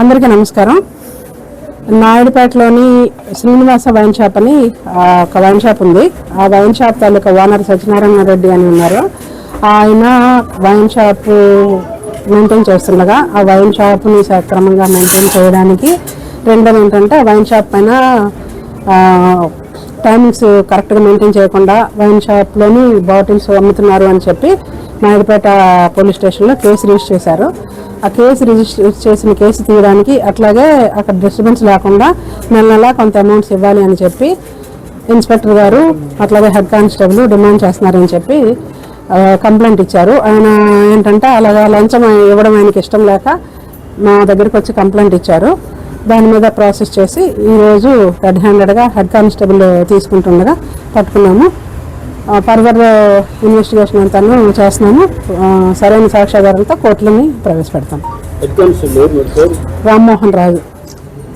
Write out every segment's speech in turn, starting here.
అందరికీ నమస్కారం. నాయుడుపేటలోని Srinivasa wine shop అని ఒక వైన్ షాప్ ఉంది. ఆ వైన్ షాప్ తాలూకా ఓనర్ సత్యనారాయణ రెడ్డి అని ఉన్నారు. ఆయన వైన్ షాప్ మెయింటైన్ చేస్తుండగా ఆ వైన్ షాప్ని సక్రమంగా మెయింటైన్ చేయడానికి రెండోది ఏంటంటే ఆ వైన్ షాప్ పైన టైమింగ్స్ కరెక్ట్గా మెయింటైన్ చేయకుండా వైన్ షాప్లోని బాటిల్స్ అమ్ముతున్నారు అని చెప్పి నాయుడుపేట పోలీస్ స్టేషన్లో కేసు రిజిస్టర్ చేశారు. ఆ కేసు రిజిస్టర్ చేసిన కేసు తీయడానికి అట్లాగే అక్కడ డిస్టర్బెన్స్ లేకుండా నెల నెలా కొంత అమౌంట్స్ ఇవ్వాలి అని చెప్పి ఇన్స్పెక్టర్ గారు అట్లాగే హెడ్ కానిస్టేబుల్ డిమాండ్ చేస్తున్నారని చెప్పి కంప్లైంట్ ఇచ్చారు. ఆయన ఏంటంటే అలాగా లంచం ఇవ్వడం ఆయనకి ఇష్టం లేక మా దగ్గరికి వచ్చి కంప్లైంట్ ఇచ్చారు. దాని మీద ప్రాసెస్ చేసి ఈరోజు రెడ్ హ్యాండెడ్గా హెడ్ కానిస్టేబుల్ తీసుకుంటుండగా పట్టుకున్నాము. ఫర్దర్ ఇన్వెస్టిగేషన్ అంతా చేస్తున్నాము. ఆ, సరైన సాక్ష్యాధారాలతో కోర్టులని ప్రవేశపెడతాం. రామ్మోహన్ రాజు.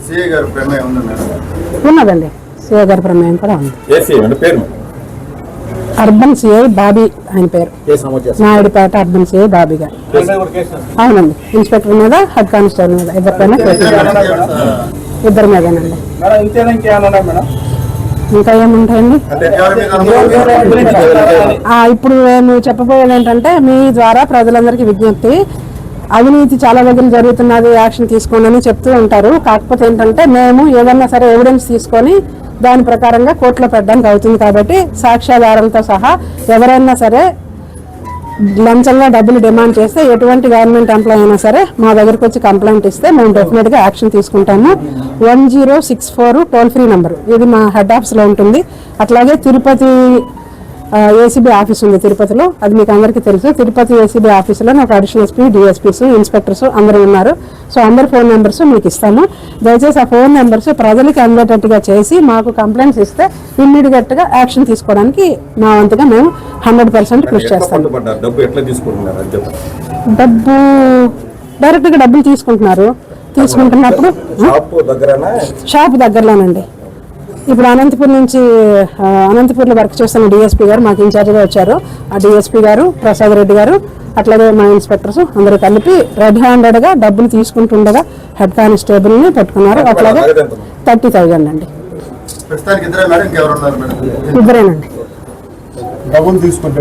సిఏ ఉన్నదండి. సిఐ గారి ప్రమేయం కూడా ఉంది. ఏసీ అంటే పేరు? అర్బన్ సిఐ బాబీ ఆయన పేరు. నాయుడుపేట అర్బన్ సిఐ బాబీ గారు. అవునండి. ఇన్స్పెక్టర్ మీద హెడ్ కానిస్టేబుల్ మీద ఇద్దరిపైన. ఇద్దరి మీదేనండి. ఇంకా ఏముంటాయండి? ఇప్పుడు నేను చెప్పబోయేది ఏంటంటే మీ ద్వారా ప్రజలందరికీ విజ్ఞప్తి. అవినీతి చాలా దగ్గర జరుగుతున్నది యాక్షన్ తీసుకోండి అని చెప్తూ ఉంటారు. కాకపోతే ఏంటంటే మేము ఏదన్నా సరే ఎవిడెన్స్ తీసుకొని దాని ప్రకారంగా కోర్టులో పెట్టడానికి అవుతుంది కాబట్టి సాక్ష్యాధారాలతో సహా ఎవరైనా సరే లంచంగా డబ్బులు డిమాండ్ చేస్తే ఎటువంటి గవర్నమెంట్ ఎంప్లాయ్ అయినా సరే మా దగ్గరకు వచ్చి కంప్లైంట్ ఇస్తే మేము డెఫినెట్గా యాక్షన్ తీసుకుంటాము. One zero six four toll free number ఇది మా హెడ్ ఆఫీస్లో ఉంటుంది. అట్లాగే తిరుపతి ఏసీబీ ఆఫీస్ ఉంది తిరుపతిలో. అది మీకు అందరికీ తెలుసు. తిరుపతి ఏసీబీ ఆఫీసులో నాకు అడిషనల్ ఎస్పీ డిఎస్పీస్ ఇన్స్పెక్టర్స్ అందరూ ఉన్నారు. సో అందరి ఫోన్ నెంబర్స్ మీకు ఇస్తాము దయచేసి ఆ ఫోన్ నెంబర్స్ ప్రజలకి అందేటట్టుగా చేసి మాకు కంప్లైంట్స్ ఇస్తే ఇమ్మీడియట్గా యాక్షన్ తీసుకోవడానికి మా వంతుగా మేము హండ్రెడ్ పర్సెంట్ కృషి చేస్తాము. డబ్బు డైరెక్ట్గా డబ్బులు తీసుకుంటున్నారు. తీసుకుంటున్నప్పుడు షాప్ దగ్గరనా? షాప్ దగ్గరలోనండి. ఇప్పుడు అనంతపూర్ నుంచి అనంతపూర్లో వర్క్ చేస్తున్న డిఎస్పీ గారు మాకు ఇన్ఛార్జ్గా వచ్చారు. ఆ డిఎస్పీ గారు ప్రసాద్ రెడ్డి గారు అట్లాగే మా ఇన్స్పెక్టర్స్ అందరూ కలిపి రెడ్ హ్యాండెడ్గా డబ్బులు తీసుకుంటుండగా హెడ్ కానిస్టేబుల్ని పెట్టుకున్నారు. అట్లాగే థర్టీ థౌజండ్ అండి. ఇద్దరేనండి. డబ్బులు తీసుకుంటే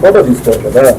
ఫోటో తీసుకోరు కదా